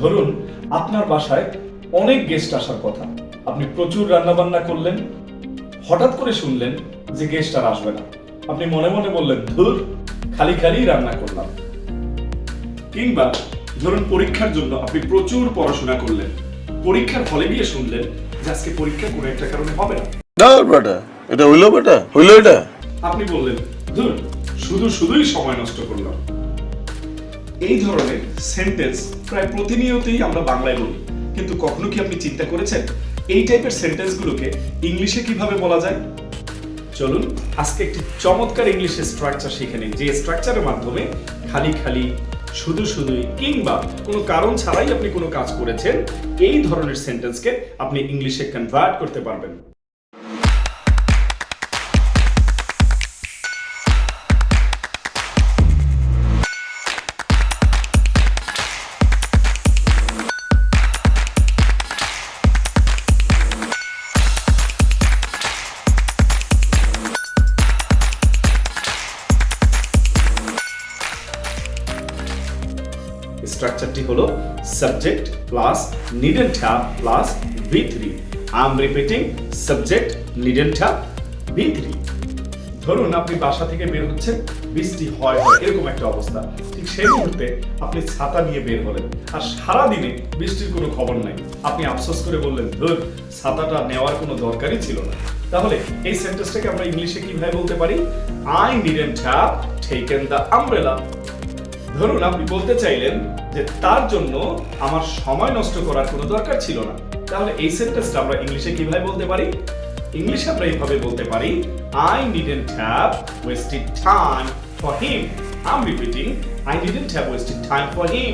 ধরুন আপনার বাসায় অনেক গেস্ট আসার কথা। আপনি প্রচুর রান্না বান্না করলেন হঠাৎ করে শুনলেন যে গেস্ট আর আসবে না। আপনি মনে মনে বললেন ধুর খালি খালি রান্না করলাম। কিংবা ধরুন পরীক্ষার জন্য আপনি প্রচুর পড়াশোনা করলেন। পরীক্ষার ফলে গিয়ে শুনলেন যে আজকে পরীক্ষা কোনো একটা কারণে হবে না। না বেটা এটা হইল বেটা হইল এটা। আপনি বললেন ধুর শুধু শুধুই সময় নষ্ট করলাম। এই ধরনের সেন্টেন্স প্রায় প্রতিনিয়তই আমরা বাংলায় বলি। কিন্তু কখনো কি আপনি চিন্তা করেছেন এই টাইপের সেন্টেন্সগুলোকে ইংলিশে কীভাবে বলা যায়? চলুন, আজকে একটি চমৎকার ইংলিশের স্ট্রাকচার শিখে নিই, যে স্ট্রাকচারের মাধ্যমে খালি খালি, শুধু শুধুই, কিংবা কোনো কারণ ছাড়াই আপনি কোনো কাজ করেছেন, এই ধরনের সেন্টেন্সকে আপনি ইংলিশে কনভার্ট করতে পারবেন। স্ট্রাকচারটি হলো subject plus needn't have plus V three I am repeating subject needn't have V three ধরুন আপনি বাসা থেকে বের হচ্ছেন, বৃষ্টি হয় হয়, এরকম একটা অবস্থা। ঠিক সেই মুহূর্তে আপনি ছাতা নিয়ে বের হলেন, আর সারা দিনে বৃষ্টির কোনো খবর নাই। আপনি আফসোস করে বললেন, ধর, ছাতাটা নেওয়ার কোনো দরকারই ছিল না। তাহলে এই সেন্টেন্সটাকে আমরা ইংলিশে কীভাবে বলতে পারি? I needn't have taken the umbrella ধরুন আপনি বলতে চাইলেন যে তার জন্য আমার সময় নষ্ট করার কোনো দরকার ছিল না। তাহলে এই সেন্টেন্সটা আমরা ইংলিশে কীভাবে বলতে পারি? ইংলিশে আমরা এইভাবে বলতে পারি I needn't have wasted time for him I am repeating I needn't have wasted time for him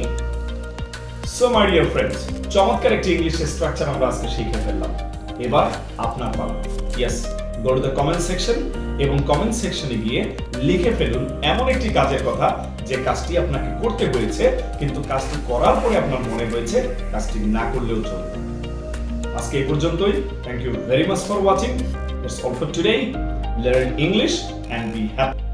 so my dear friends চমৎকার একটি ইংলিশের স্ট্রাকচার আমরা আজকে শিখে ফেললাম। এবার আপনার পালা yes go to the comment section এবং কমেন্ট সেকশনে গিয়ে লিখে ফেলুন এমন একটি কাজের কথা যে কাজটি আপনাকে করতে হয়েছে, কিন্তু কাজটি করার পরে আপনার মনে হয়েছে কাজটি না করলেও চলবে। আজকে এই পর্যন্তই। Thank you very much for watching it's all for today learn English and be happy